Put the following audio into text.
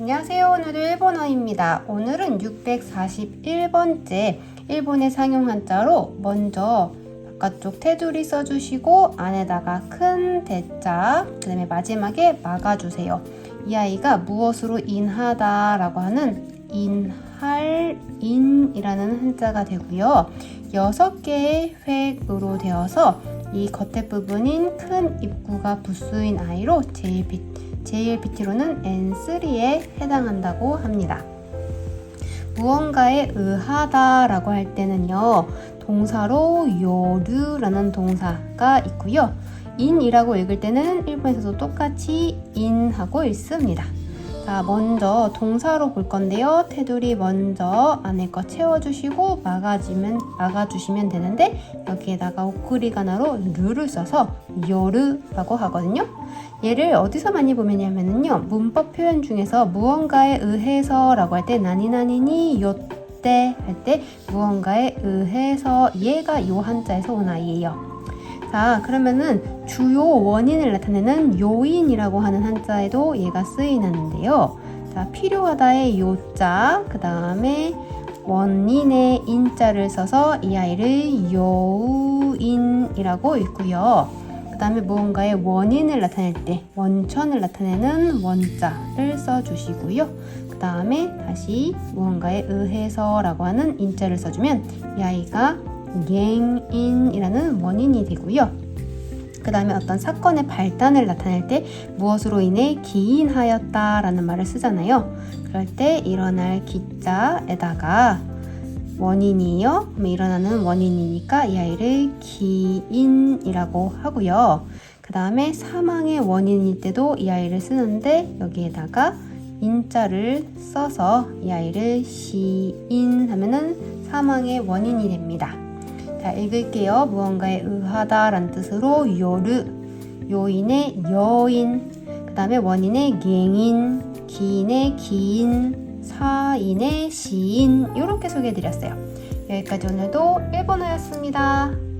안녕하세요. 오늘도 일본어입니다. 오늘은 641번째 일본의 상용 한자로 먼저 바깥쪽 테두리 써주시고 안에다가 큰 대자 그 다음에 마지막에 막아주세요. 이 아이가 무엇으로 인하다 라고 하는 인할 인이라는 한자가 되고요. 여섯 개의 획으로 되어서 이 겉에 부분인 큰 입구가 부수인 아이로 제일 빛 JLPT로는 N3에 해당한다고 합니다. 무언가에 의하다라고 할 때는요, 동사로 요르라는 동사가 있고요. 인이라고 읽을 때는 일본에서도 똑같이 인하고 읽습니다. 자, 먼저 동사로 볼 건데요. 테두리 먼저 안에 거 채워주시고 막아주면, 막아주시면 되는데 여기에다가 오크리가나로 르를 써서 요르라고 하거든요. 얘를 어디서 많이 보면냐면요. 문법 표현 중에서 무언가에 의해서라고 할 때 나니나니니 요때 할 때 무언가에 의해서 얘가 요 한자에서 온 아이예요. 자, 그러면은 주요 원인을 나타내는 요인이라고 하는 한자에도 얘가 쓰이는데요. 자, 필요하다의 요자, 그 다음에 원인의 인자를 써서 이 아이를 요인이라고 읽고요. 그 다음에 무언가의 원인을 나타낼 때 원천을 나타내는 원자를 써주시고요. 그 다음에 다시 무언가에 의해서라고 하는 인자를 써주면 이 아이가 갱인이라는 원인이 되고요. 그 다음에 어떤 사건의 발단을 나타낼 때 무엇으로 인해 기인하였다라는 말을 쓰잖아요. 그럴 때 일어날 기자에다가 원인이요. 그럼 일어나는 원인이니까 이 아이를 기인이라고 하고요. 그 다음에 사망의 원인일 때도 이 아이를 쓰는데 여기에다가 인자를 써서 이 아이를 시인 하면은 사망의 원인이 됩니다. 자, 읽을게요. 무언가에 의하다라는 뜻으로 요르, 요인의 여인, 그 다음에 원인의 갱인, 기인의 기인, 사인의 시인 이렇게 소개해드렸어요. 여기까지 오늘도 일본어였습니다.